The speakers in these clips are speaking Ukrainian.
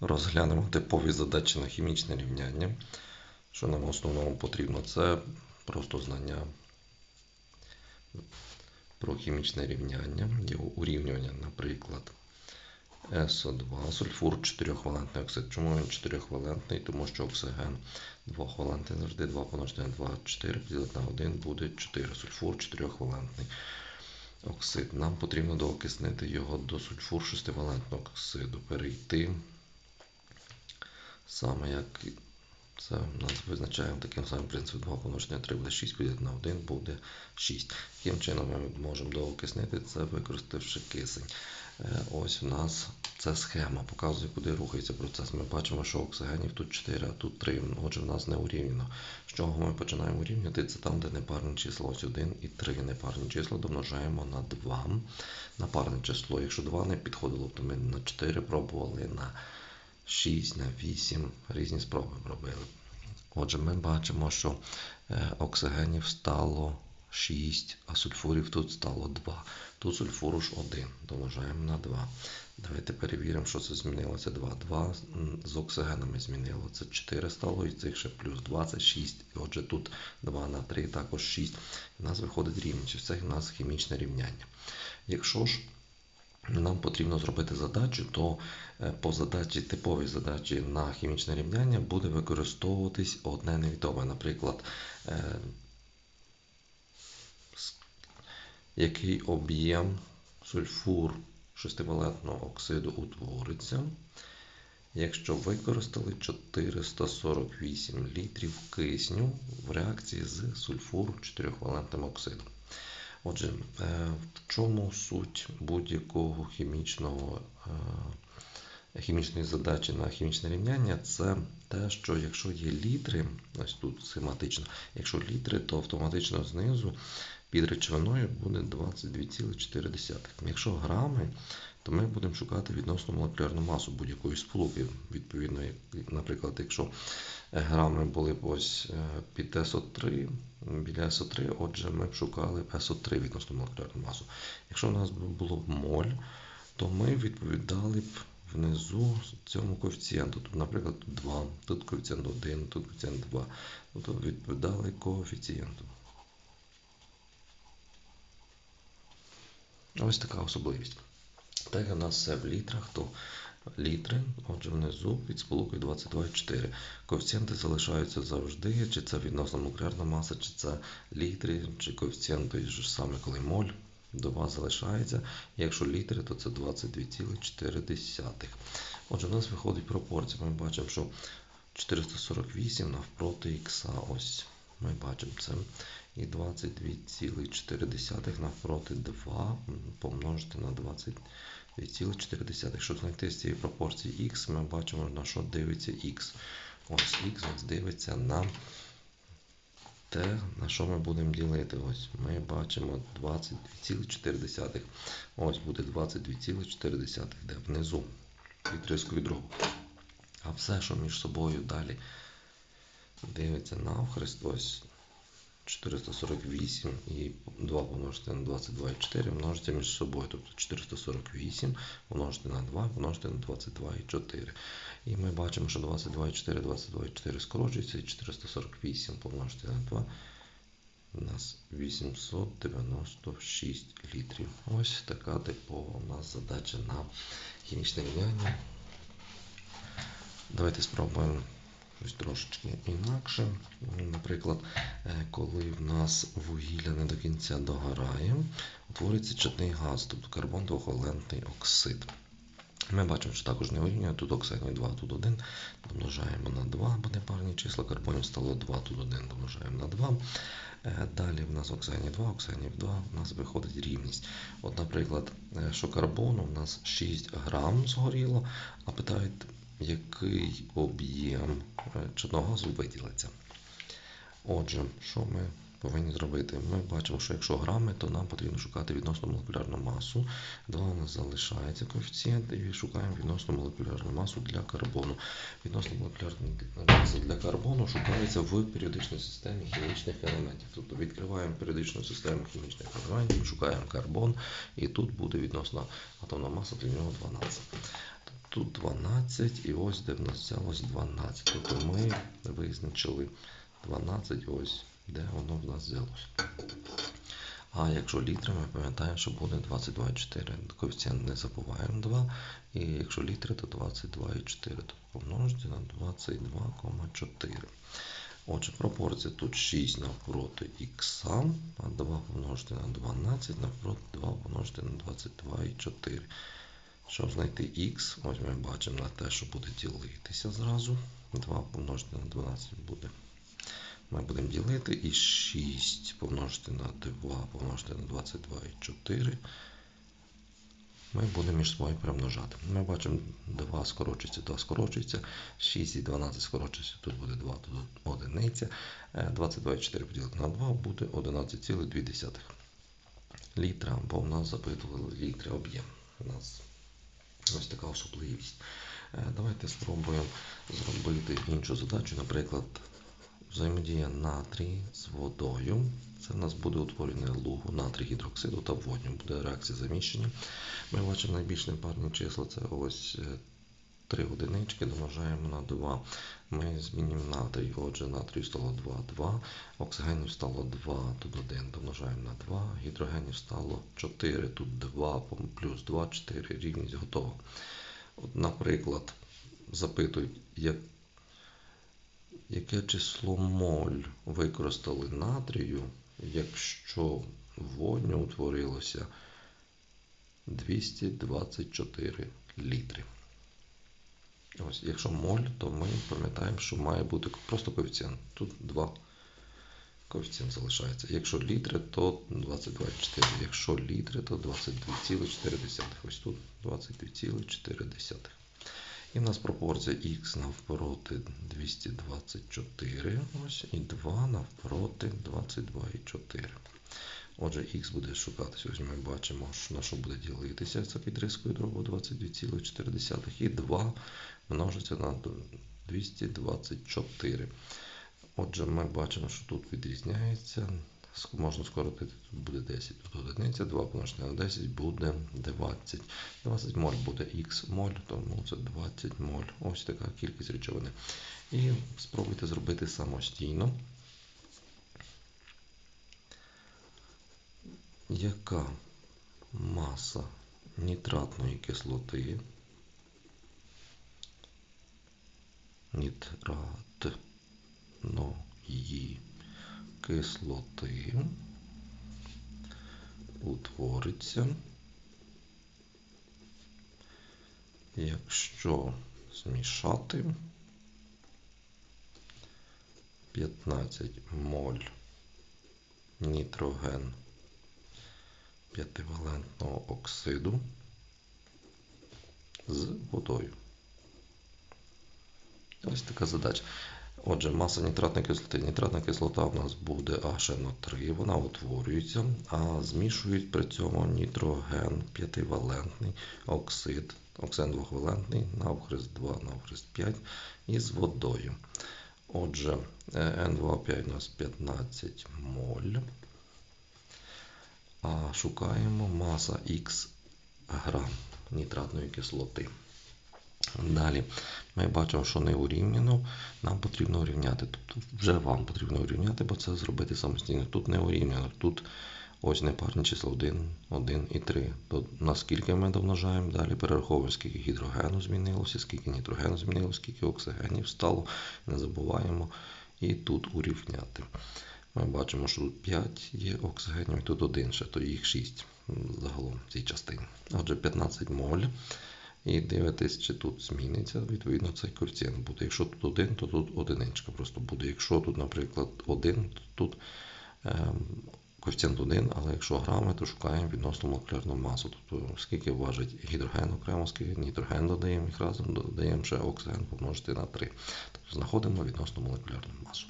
Розглянемо типові задачі на хімічне рівняння. Що нам в основному потрібно? Це просто знання про хімічне рівняння, його урівнювання, наприклад, СО2, сульфур 4-валентний оксид. Чому він 4-валентний? Тому що оксиген 2-валентний завжди 2 помножити на 2, 4 поділити на 1 буде 4. Сульфур 4-валентний оксид. Нам потрібно доокиснити його до сульфур 6-валентного оксиду. Перейти саме як це у нас визначаємо таким самим принципом 2 помножити на 3 буде 6, поділити на 1 буде 6. Таким чином ми можемо доокиснити це, використавши кисень. Е, Ось у нас це схема, показує, куди рухається процес. Ми бачимо, що оксигенів тут 4, а тут 3. Отже, в нас не урівняно. З чого ми починаємо урівняти? Це там, де непарне число. Ось 1 і 3 непарні числа домножаємо на 2 на парне число. Якщо 2 не підходило, то ми на 4 пробували на 6 на 8 різні спроби робили. Отже, ми бачимо, що е, оксигенів стало 6, а сульфурів тут стало 2. Тут сульфуру ж 1, домножаємо на 2. Давайте перевіримо, що це змінилося. 2. 2 з оксигенами змінило. Це 4 стало, і цих ще плюс 2, це 6. Отже, тут 2 на 3, також 6. У нас виходить рівність. Це у нас хімічне рівняння. Якщо ж нам потрібно зробити задачу, то е, по задачі, типовій задачі на хімічне рівняння буде використовуватись одне невідоме. Наприклад, е, який об'єм сульфур шестивалентного оксиду утвориться, якщо використали 448 літрів кисню в реакції з сульфур 4-валентним оксидом. Отже, е, в чому суть будь-якого хімічного, е, хімічної задачі на хімічне рівняння? Це те, що якщо є літри, ось тут схематично, якщо літри, то автоматично знизу під речовиною буде 22,4. Якщо грами, то ми будемо шукати відносно молекулярну масу будь-якої сполуки. Відповідно, наприклад, якщо грами були ось під СО3, біля СО3, отже, ми б шукали СО3 відносно молекулярну масу. Якщо у нас було моль, то ми відповідали б внизу цьому коефіцієнту. Тут, наприклад, 2, тут коефіцієнт 1, тут коефіцієнт 2. Тобто відповідали коефіцієнту. Ось така особливість. Так як у нас все в літрах, то літри, отже, внизу під сполукою 22,4. Коефіцієнти залишаються завжди, чи це відносна молекулярна маса, чи це літри, чи коефіцієнт той же саме, коли моль до вас залишається. Якщо літри, то це 22,4. Отже, у нас виходить пропорція. Ми бачимо, що 448 навпроти х. Ось ми бачимо це. І 22,4 навпроти 2 помножити на 22,4. Щоб знайти з цієї пропорції х, ми бачимо, на що дивиться х. Ось х дивиться на те, на що ми будемо ділити. Ось Ми бачимо 22,4. Ось буде 22,4, де внизу від риску від другу. А все, що між собою далі дивиться навхрест, ось 448 і 2 помножити на 22,4 множиться між собою. Тобто 448 помножити на 2 помножити на 22,4. І ми бачимо, що 22,4, 22,4 скорочується, і 448 помножити на 2 у нас 896 літрів. Ось така типова у нас задача на хімічне рівняння. Давайте спробуємо щось трошечки інакше. Наприклад, е, коли в нас вугілля не до кінця догорає, утворюється чатний газ, тобто карбон двохвалентний оксид. Ми бачимо, що також не урівнює, тут оксидів 2, тут 1, домножаємо на 2, бо непарні числа карбонів стало 2, тут 1, домножаємо на 2. Е, далі в нас оксидів 2, оксидів 2, у нас виходить рівність. От, Наприклад, е, що карбону у нас 6 грам згоріло, а питають, який об'єм чадного газу виділиться. Отже, що ми повинні зробити? Ми бачимо, що якщо грами, то нам потрібно шукати відносно молекулярну масу. 2 у нас залишається коефіцієнт, і шукаємо відносно молекулярну масу для карбону. Відносно молекулярної маси для карбону шукається в періодичній системі хімічних елементів. Тобто відкриваємо періодичну систему хімічних елементів, шукаємо карбон, і тут буде відносно атомна маса для нього 12. Тут 12, і ось де в нас взялось 12. Тобто ми визначили 12, ось де воно в нас взялось. А якщо літри, ми пам'ятаємо, що буде 22,4. Коефіцієнт не забуваємо 2. І якщо літри, то 22,4. Тобто помножити на 22,4. Отже, пропорція тут 6 навпроти х, а 2 помножити на 12 навпроти 2 помножити на 22,4. Щоб знайти х, ось ми бачимо на те, що буде ділитися зразу. 2 помножити на 12 буде. Ми будемо ділити і 6 помножити на 2 помножити на 22,4. Ми будемо між собою перемножати. Ми бачимо 2 скорочується, 2 скорочується, 6 і 12 скорочується, тут буде 2, тут одиниця. 22,4 поділити на 2 буде 11,2 літра, бо в нас запитували літри об'єм. У нас ось така особливість. Е, Давайте спробуємо зробити іншу задачу, наприклад, взаємодія натрій з водою. Це в нас буде утворення лугу натрій гідроксиду та водню. Буде реакція заміщення. Ми бачимо найбільш непарні числа. Це ось 3 одинички, домножаємо на 2. Ми змінюємо натрій. Отже, натрію стало 2, 2, оксигенів стало 2, тут 1, домножаємо на 2, гідрогенів стало 4, тут 2, плюс 2, 4, рівність готова. От, наприклад, запитують, як яке число моль використали натрію, якщо водню утворилося 224 літри. Ось, якщо моль, то ми пам'ятаємо, що має бути просто коефіцієнт. Тут 2 коефіцієнт залишається. Якщо літри, то 22,4. Якщо літри, то 22,4. Ось тут 22,4. І в нас пропорція х навпроти 224, ось, і 2 навпроти 22,4. Отже, х буде шукатися. Ось ми бачимо, на що буде ділитися це під дробу 22,4. І 2 множиться на 224. Отже, ми бачимо, що тут відрізняється. Можна скоротити, тут буде 10, тут одиниця, 2 помножити на 10 буде 20. 20 моль буде х моль, тому це 20 моль. Ось така кількість речовини. І спробуйте зробити самостійно. Яка маса нітратної кислоти? Нітратної кислоти утвориться, якщо змішати 15 моль нітроген п'ятивалентного оксиду з водою. Ось така задача. Отже, маса нітратної кислоти. Нітратна кислота в нас буде HNO3, вона утворюється, а змішують при цьому нітроген п'ятивалентний оксид, оксид двохвалентний, навхрест 2, навхрест 5 із водою. Отже, N2O5 у нас 15 моль. А шукаємо маса Х грам нітратної кислоти. Далі ми бачимо, що не урівняно, нам потрібно урівняти. Тобто вже вам потрібно урівняти, бо це зробити самостійно. Тут не урівняно, тут ось непарні числа 1, 1 і 3. То наскільки ми домножаємо, далі перераховуємо, скільки гідрогену змінилося, скільки нітрогену змінилося, скільки оксигенів стало. Не забуваємо і тут урівняти. Ми бачимо, що тут 5 є оксигенів, і тут 1 ще, то їх 6 загалом в цій частині. Отже, 15 моль. І дивитесь, чи тут зміниться, відповідно, цей коефіцієнт буде. Якщо тут 1, то тут одиничка просто буде. Якщо тут, наприклад, 1, то тут ем, коефіцієнт 1, але якщо грами, то шукаємо відносно молекулярну масу. Тобто, скільки важить гідроген окремо, скільки нітроген додаємо їх разом, додаємо ще оксиген помножити на 3. Тобто знаходимо відносно молекулярну масу.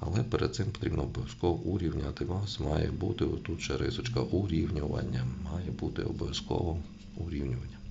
Але перед цим потрібно обов'язково урівняти. Вас має бути тут ще рисочка урівнювання. Має бути обов'язково урівнювання.